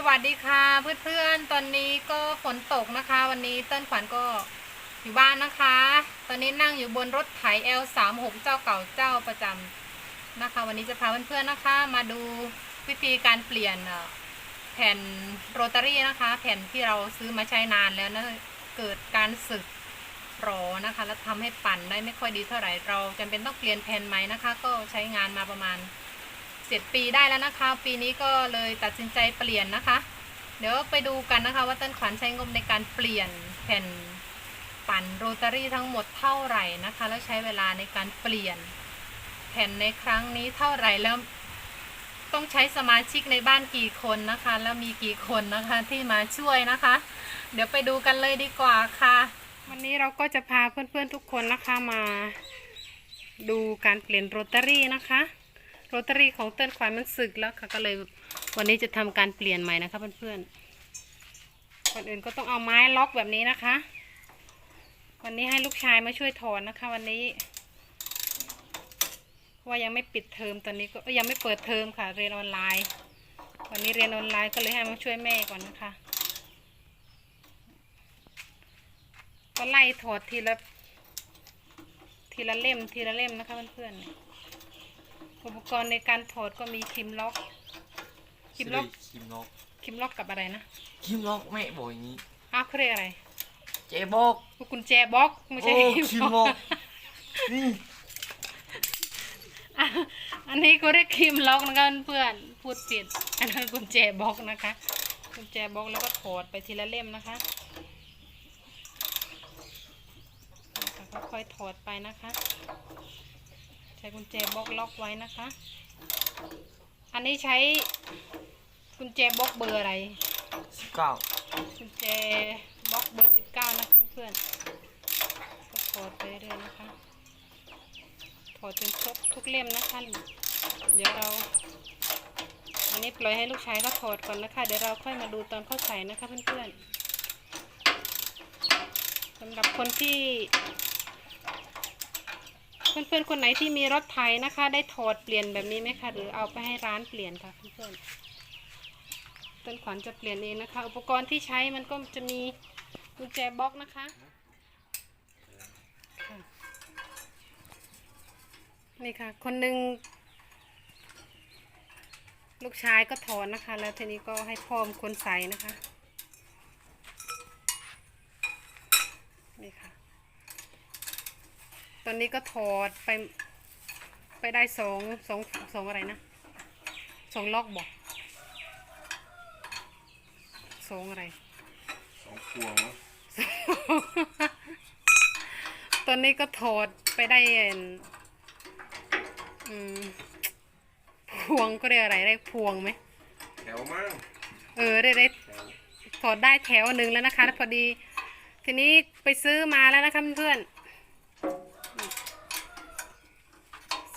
สวัสดีค่ะเพื่อนๆ ตอนนี้ก็ฝนตกนะคะ วันนี้เต้นขวัญก็อยู่บ้านนะคะ ตอนนี้นั่งอยู่บนรถไถ L36 เจ้าเก่าเจ้าประจำนะคะ วันนี้จะพาเพื่อนๆนะคะ มาดูวิธีการเปลี่ยนแผ่นโรตารี่นะคะ แผ่นที่เราซื้อมาใช้นานแล้วนะเกิดการสึกหรอนะคะ แล้วทำให้ปั่นได้ไม่ค่อยดีเท่าไหร่เราจำเป็นต้องเปลี่ยนแผ่นใหม่นะคะ ก็ใช้งานมาประมาณ เจ็ดปีได้แล้วนะคะ ปีนี้ก็เลยตัดสินใจเปลี่ยนนะคะ เดี๋ยวไปดูกันนะคะ ว่าต้นขวัญใช้งบในการเปลี่ยนแผ่นปั่นโรตารี่ทั้งหมดเท่าไหร่นะคะ แล้วใช้เวลาในการเปลี่ยนแผ่นในครั้งนี้เท่าไหร่แล้วต้องใช้สมาชิกในบ้านกี่คนนะคะ แล้วมีกี่คนนะคะที่มาช่วยนะคะ เดี๋ยวไปดูกันเลยดีกว่าค่ะ วันนี้เราก็จะพาเพื่อนๆทุกคนนะคะมา ดูการเปลี่ยนโรตารี่นะคะ โรตารี่ของเติ้ลควายมันสึกแล้วค่ะก็เลยวันนี้จะทำการเปลี่ยนใหม่นะคะเพื่อนๆก่อนอื่นก็ต้องเอาไม้ล็อกแบบนี้นะคะ วันนี้ให้ลูกชายมาช่วยถอนนะคะ วันนี้ว่ายังไม่ปิดเทอมตอนนี้ก็ยยังไม่เปิดเทอมค่ะ เรียนออนไลน์ วันนี้เรียนออนไลน์ก็เลยให้มาช่วยแม่ก่อนนะคะ ก็ไล่ถอดทีละทีละเล่มทีละเล่มนะคะเพื่อนๆ อุปกรณ์ในการถอดก็มีคิมล็อก คิมล็อกคิมล็อกคิมล็อกกับอะไรนะคิมล็อกแม่บอกอย่างนี้ อ้าวเขาเรียกอะไรเจบอก กุญแจบล็อกไม่ใช่โอ้คิมคิมล็ล็ออกกนี่อะอันนี้ก็เรียกคิมล็อกนะคะเพื่อนๆพูดผิดอันนั้นกุญแจบล็อกนะคะกุญแจบล็อกแล้วก็ถอดไปทีละเล่มนะคะนะคะก็ค่อยถอดไปนะคะ ใช้กุญแจบล็อกล็อกไว้นะคะ อันนี้ใช้กุญแจบล็อกเบอร์อะไรสิบเก้ากุญแจบล็อกเบอร์สิบเก้านะคะเพื่อนๆก็ถอดไปเรื่อยๆนะคะถอดจนครบทุกเล่มนะคะเดี๋ยวเรา อันนี้ปล่อยให้ลูกชายเขาถอดก่อนนะคะ เดี๋ยวเราค่อยมาดูตอนเขาใส่นะคะเพื่อนๆสำหรับคนที่ เพื่อนๆคนไหนที่มีรถไถนะคะ ได้ถอดเปลี่ยนแบบนี้ไหมคะหรือเอาไปให้ร้านเปลี่ยนค่ะเพื่อนๆต้นขวัญจะเปลี่ยนเองนะคะ อุปกรณ์ที่ใช้มันก็จะมีกุญแจบล็อกนะคะค่ะนี่ค่ะ คนหนึ่งลูกชายก็ถอนนะคะ แล้วทีนี้ก็ให้พ่อมคนใส่นะคะ นี่ค่ะ ต อนนี้ก็ถอดไป ไปได้สองสองสองอะไรนะสองล็อกบอกสองอะไรสองพวงตอนนี้ก็ถอดไปได้เอ็นอืมพวงก็เรียกอะไรเรียกพวงไหมแถวมั่งเออได้ได้แถวถอดได้แถวหนึ่งแล้วนะคะพอดี ทีนี้ไปซื้อมาแล้วนะคะเพื่อนๆ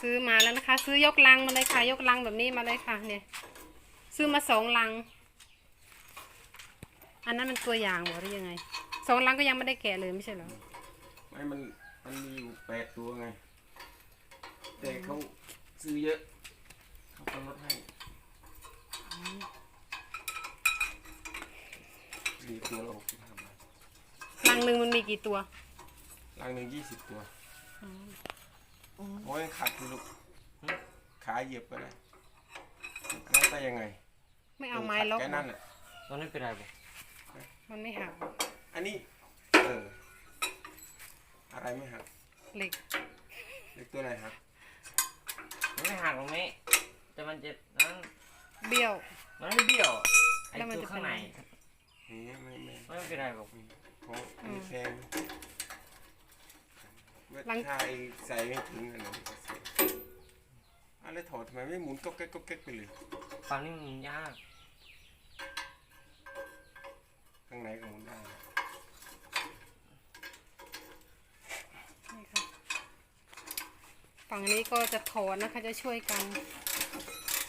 ซื้อมาแล้วนะคะ ซื้อยกลังมาเลยค่ะ ยกลังแบบนี้มาเลยค่ะ เนี่ย ซื้อมาสองลัง อันนั้นมันตัวอย่างเหรอหรือยังไงสองลังก็ยังไม่ได้แกะเลยไม่ใช่เหรอไม่มันมันมีอยู่แปดตัวไง แต่เขาซื้อเยอะเขาก็ลดให้สี่ตัวละหกสิบห้าบาทลังหนึ่งมันมีกี่ตัวรังหนึ่งยี่สิบตัว โอ้ยขัดสิลูกหึขาเหยียบไปเลยแล้วได้ยังไงไม่เอาไม้ล็อกแค่นั้นแหละตอนนี้เป็นไรบ่มันไม่หักอันนี้ เออ อะไรไม่หักเหล็กเล็กตัวไหนหักมันไม่หักตรงนี้แต่มันจะนั้นเบี้ยว มันไม่เบี้ยวไอ้แล้วมันตัวจะข้างในเป็นไงนี่ไม่ไม่มันไม่เป็นไรบ่ของอันนี้แพงเมื่อ หลังชายใส่ไม่ถึงอันนั้นก็เสียอะไรถอดทำไมไม่หมุนก็แก๊กก็แก๊กไปเลยฟังนี่มันยาก ข้างในก็หมุนได้นี่ค่ะฝั่งนี้ก็จะถอนนะคะจะช่วยกัน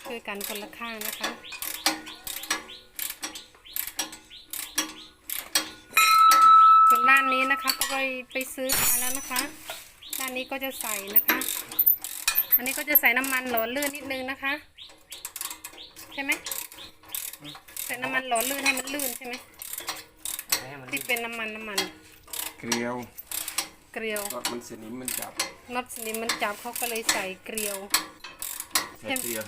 ช่วยกันคนละข้างนะคะส่วนด้านนี้นะคะก็ไปไปซื้อมาแล้วนะคะ ด้านนี้ก็จะใส่นะคะ อันนี้ก็จะใส่น้ำมันหล่อลื่นนิดนึงนะคะ ใช่ไหมใส่น้ำมันหล่อลื่นให้มันลื่นใช่ไหมไม่ให้มันที่เป็นน้ำมันน้ำมัน เกลียวเกลียว ก็มันสนิมมันจับน็อตสนิมมันจับเขาก็เลยใส่เกลียว ใส่เกลียว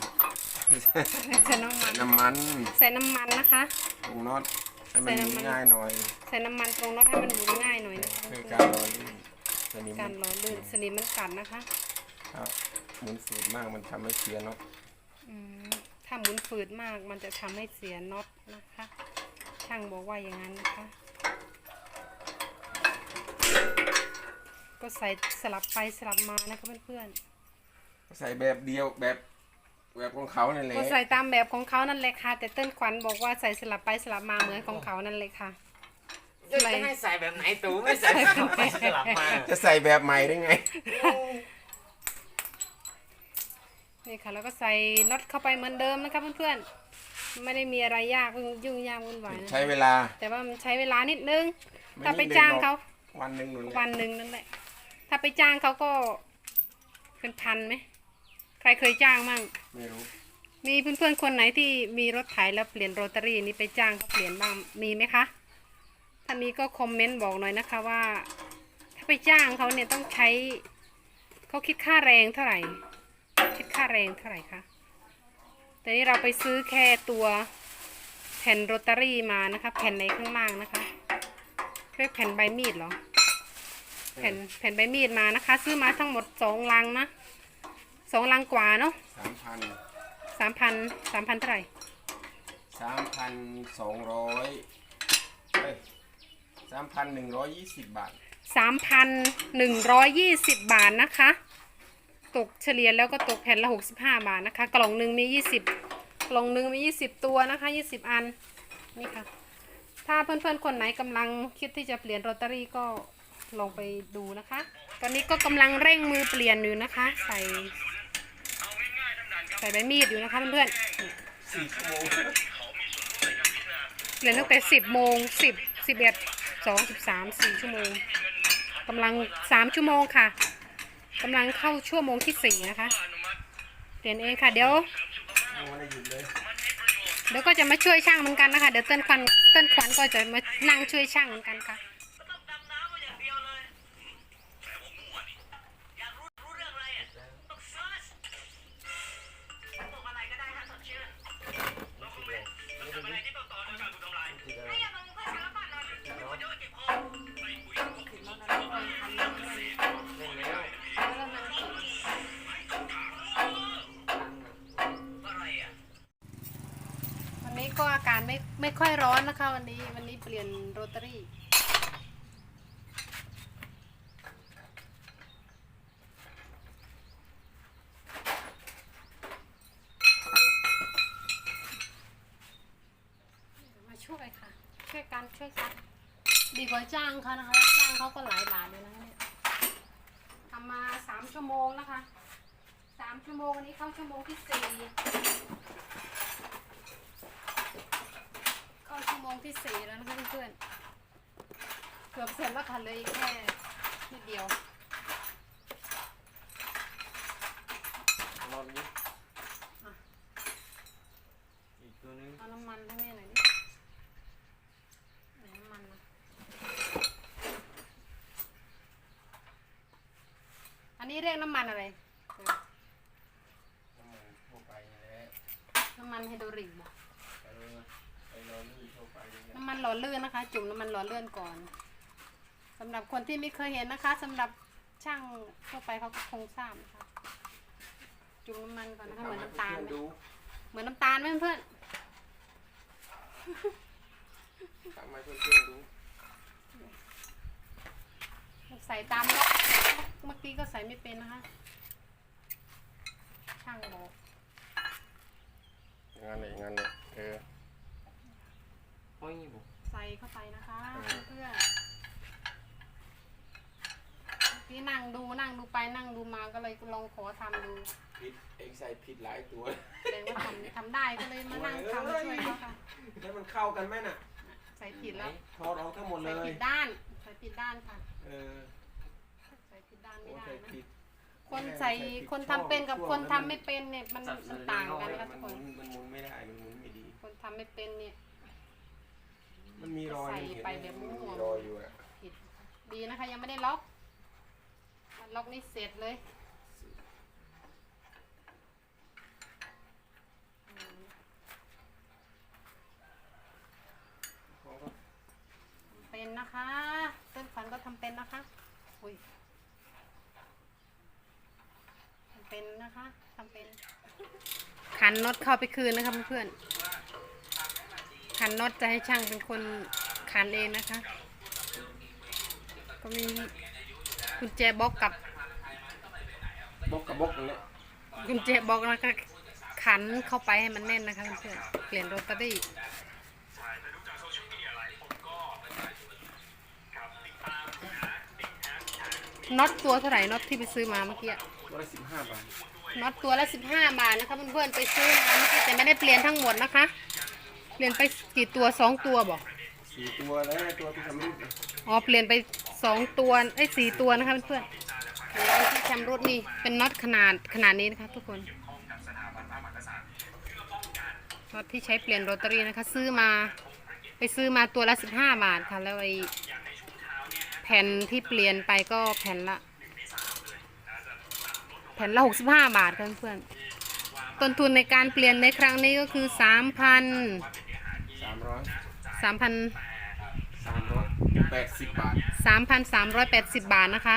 ใส่น้ำมัน น้ำมันใส่น้ำมันนะคะตรงน็อตให้มันใส่น้ำมันง่ายหน่อย ใส่น้ำมันตรงน็อตให้มันหมุนง่ายหน่อยนะคะเพื่อการรอลื่น สนิมการหล่อลื่นสนิมมันกัดนะคะครับหมุนฝืดมากมันทำให้เสียน็อตอืมถ้าหมุนฝืดมากมันจะทำให้เสียน็อตนะคะ ช่างบอกว่าอย่างนั้นนะคะ ก็ใส่สลับไปสลับมานะคะเพื่อนใส่แบบเดียวแบบแบบของเขานั่นแหๆละก็ใส่ตามแบบของเขานั่นแหละค่ะ แต่เต้นขวัญบอกว่าใส่สลับไปสลับมาเหมือนของเขานั่นเลยค่ะ จะให้ใส่แบบไหนตูไม่ใส่แบบไหนสลับมาจะใส่แบบใหม่ได้ไง นี่ค่ะ แล้วก็ใส่น็อตเข้าไปเหมือนเดิมนะคะเพื่อนๆ ไม่ได้มีอะไรยากยุ่งยากวุ่นวายนะใช้เวลา แต่ว่ามันใช้เวลานิดนึงไม่ถ้าไปนิดนึงจ้างหรอกเขาวันหนึ่งนู่นแหละวันหนึ่งนั่นแหละ ถ้าไปจ้างเขาก็เป็นพันไหม ใครเคยจ้างมั่ง ไม่รู้ มีเพื่อนๆคนไหนที่มีรถไถแล้วเปลี่ยนโรตารี่นี้ไปจ้างเขาเปลี่ยนบ้างมีไหมคะ ถ้ามีก็คอมเมนต์บอกหน่อยนะคะว่า ถ้าไปจ้างเขาเนี่ยต้องใช้เขาคิดค่าแรงเท่าไหร่ คิดค่าแรงเท่าไหร่คะแต่นี่เราไปซื้อแค่ตัวแผ่นโรตารี่มานะคะ แผ่นในข้างล่างนะคะเรียกแผ่นใบมีดเหรอ แผ่นแผ่นใบมีดมานะคะ ซื้อมาทั้งหมดสองลังนะสองลังกว่าเนาะสามพันสามพันสามพันเท่าไหร่สามพันสองร้อยเอ้ย สามพันหนึ่งร้อยยี่สิบบาทสามพันหนึ่งร้อยยี่สิบบาทนะคะ ตกเฉลี่ยแล้วก็ตกแผ่นละหกสิบห้าบาทนะคะ กล่องหนึ่งมียี่สิบกล่องหนึ่งมียี่สิบตัวนะคะยี่สิบอัน นี่ค่ะ ถ้าเพื่อนๆ คนไหนกำลังคิดที่จะเปลี่ยนโรตารี่ก็ลองไปดูนะคะ ตอนนี้ก็กำลังเร่งมือเปลี่ยนอยู่นะคะ ใส่ ใส่ใบมีดอยู่นะคะเพื่อนๆนี่สี่ชั่วโมงเรียนตั้งแต่สิบโมงสิบ สองสิบสามสี่ชั่วโมงกำลังสามชั่วโมงค่ะกำลังเข้าชั่วโมงที่สี่นะคะเปลี่ยนเองค่ะเดี๋ยวเดี๋ยวก็จะมาช่วยช่างเหมือนกันนะคะ เดี๋ยวเต้นควันเต้นควันก็จะมานั่งช่วยช่างเหมือนกันค่ะ นี้ก็อาการไม่ไม่ค่อยร้อนนะคะ วันนี้วันนี้เปลี่ยนโรตารี่มาช่วยค่ะ ช่วยกันช่วยกันดีกว่าจ้างเขานะคะ จ้างเขาก็หลายบาทเลยนะคะเนี่ยทำมาสามชั่วโมงนะคะสามชั่วโมงวันนี้เข้าชั่วโมงที่สี่เข้าชั่ว โมงที่สี่แล้วนะคะเพื่อนๆเกือบเสร็จแล้วค่ะเหลยแค่นิดเดียวรอบนี้อีกตัวนึงเอาน้ำมันทั้งนี้หน่อยดิไหนน้ำมันนะอันนี้เรียกน้ำมันอะไรเออ น้ำมันทั่วไปนี่แหละ น้ำมันไฮโดรลิกบอก เออไปนอนลื่นทั่วไปนี่แหละ น้ำมันหล่อ ลื่นนะคะจุ่มน้ำมันหล่อลื่นก่อนสำหรับคนที่ไม่เคยเห็นนะคะสำหรับช่างทั่วไปเขาก็คงทราบนะคะจุ่มน้ำมันก่อนนะคะเหมือนน้ำตาลทำให้ไหมเพื่อนๆดูเหมือนน้ำตาลไหมเพื่อนทำให้เพื่อนๆดูๆใส่ตามล็อกเมื่อกี้ก็ใส่ไม่เป็นนะคะ ช่างบอกอย่างนั้นเลยอย่างนั้นเลยเออโอ้ยบุใส่เข้าไปนะคะเพื่อนๆเมื่อกี้นั่งดูนั่งดูไปนั่งดูมาก็เลยลองขอทำดู ผิดเองใส่ผิดหลายตัว แสดงว่าทำทำได้ก็เลยมานั่งทำช่วยเขาค่ะ แล้วมันเข้ากันไหมน่ะใส่ผิดแล้วถอดออกทั้งหมดเลใส่ย ผิดด้าน ใส่ผิดด้านค่ะ เออใส่ผิดด้านไม่โอ้ได้ใส่นะผิดคนใส่คนทำเป็นกับคนทำไม่เป็นเนี่ยมันมันต่างกันนะคะมัทุนกหคมุนนมันหมุนไม่ได้ มันหมุนไม่ดี คนททำไม่เป็นเนี่ย มันมีรอยใส่เห็นไปไหมแบบมั่ว มีรอยอยู่อะผิด ดีนะคะยังไม่ได้ล็อกถ้าล็อกนี่เสร็จเลยอืมเขาก็เป็นนะคะเต้นขวัญก็ทำเป็นนะคะ อุ้ยทำเป็นนะคะทำเป็น ขันน็อตเข้าไปคืนนะคะเพื่อนๆ ขันน็อตจะให้ช่างเป็นคนขันเองนะคะ ก็มีกุญแจบล็อกกับบล็อกกับบล็อกนั่นแหละกุญแจบล็อกแล้วก็ขันเข้าไปให้มันแน่นนะคะเพื่อนๆเปลี่ยนโรตารี่น็อตตัวเท่าไหร่น็อตที่ไปซื้อมาเมื่อกี้อะตัวละสิบห้าบาทน็อตตัวละสิบห้าบาทนะคะเพื่อนๆไปซื้อมาเมื่อกี้แต่ไม่ได้เปลี่ยนทั้งหมดนะคะ เปลี่ยนไปกี่ตัวสองตัวบอกสี่ตัวแล้วตัวที่ทำรูปอ๋อเปลี่ยนไปสองตัวไอ้ยสี่ตัวนะคะเพื่อนๆแล้วที่ชำรุดนี่เป็นน็อตขนาดขนาดนี้นะคะทุกคนน็อตที่ใช้เปลี่ยนโรตารี่นะคะ ซื้อมาไปซื้อมาตัวละสิบห้าบาทค่ะ แล้วไอ้แผ่นที่เปลี่ยนไปก็แผ่นละ แผ่นละหกสิบห้าบาทค่ะเพื่อนๆต้นทุนในการเปลี่ยนในครั้งนี้ก็คือสามพันสามร้อยสามพันสามร้อยแปดสิบบาทสามพันสามร้อยแปดสิบบาทนะคะ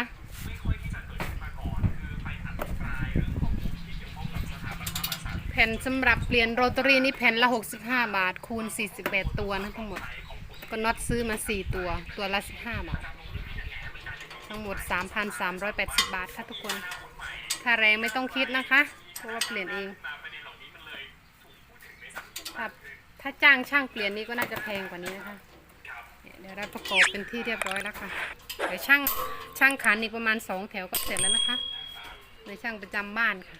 แผ่นสำหรับเปลี่ยนโรตารี่นี่แผ่นละ 65 บาท คูณ48ตัวนะทั้งหมด ก็น็อตซื้อมา 4 ตัว ตัวละ 15 บาท ทั้งหมด 3,380 บาทค่ะทุกคน ค่าแรงไม่ต้องคิดนะคะ เพราะว่าเปลี่ยนเอง ถ้า ถ้าจ้างช่างเปลี่ยนนี่ก็น่าจะแพงกว่านี้นะคะ เดี๋ยวเราประกอบเป็นที่เรียบร้อยแล้วค่ะ เดี๋ยวช่างช่างขันอีกประมาณสองแถวก็เสร็จแล้วนะคะ ในช่างประจำบ้านค่ะ